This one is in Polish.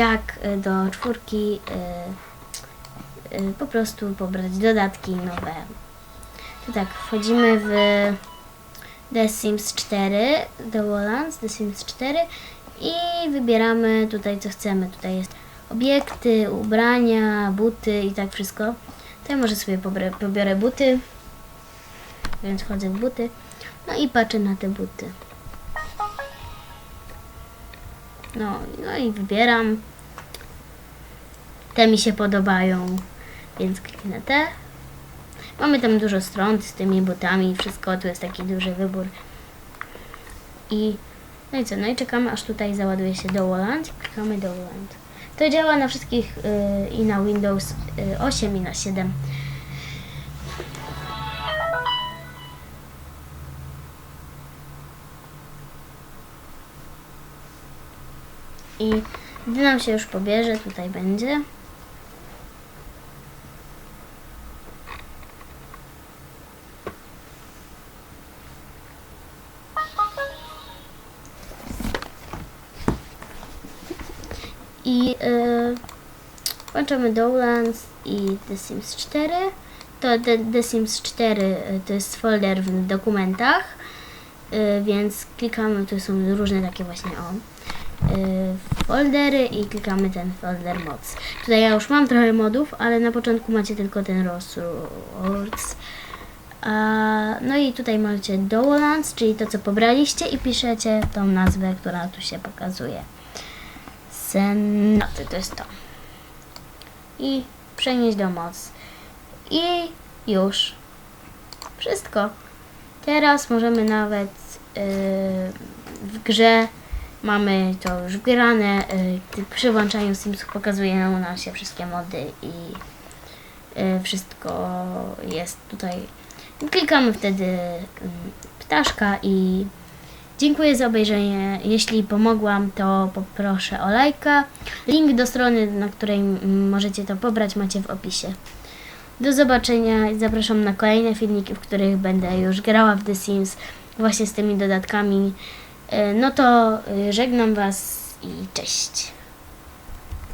jak y, do czwórki y, y, po prostu pobrać dodatki nowe. To tak, wchodzimy w The Sims 4, The Walllands, The Sims 4 i wybieramy tutaj co chcemy. Tutaj jest obiekty, ubrania, buty i tak wszystko. To ja może sobie pobrę, pobiorę buty, więc wchodzę w buty. No i patrzę na te buty. No, no i wybieram. Te mi się podobają, więc kliknę te. Mamy tam dużo stron z tymi butami i wszystko, tu jest taki duży wybór. I no i co, no i czekamy aż tutaj załaduje się do Walland i klikamy do Walland. To działa na wszystkich y, i na Windows y, 8 i na 7. I gdy nam się już pobierze, tutaj będzie. I yy, włączamy Dowlands i The Sims 4. To The, The Sims 4 y, to jest folder w dokumentach, y, więc klikamy, tu są różne takie właśnie o y, foldery i klikamy ten folder mods. Tutaj ja już mam trochę modów, ale na początku macie tylko ten resource. A, no i tutaj macie Dowlands, czyli to co pobraliście i piszecie tą nazwę, która tu się pokazuje. Senoty to jest to. I przenieść do moc. I już. Wszystko. Teraz możemy nawet yy, w grze mamy to już wgrane. Yy, przy włączaniu Simsów pokazują nam się wszystkie mody i yy, wszystko jest tutaj. Klikamy wtedy yy, ptaszka i Dziękuję za obejrzenie. Jeśli pomogłam, to poproszę o lajka. Link do strony, na której możecie to pobrać, macie w opisie. Do zobaczenia i zapraszam na kolejne filmiki, w których będę już grała w The Sims właśnie z tymi dodatkami. E, No to y, żegnam Was i cześć.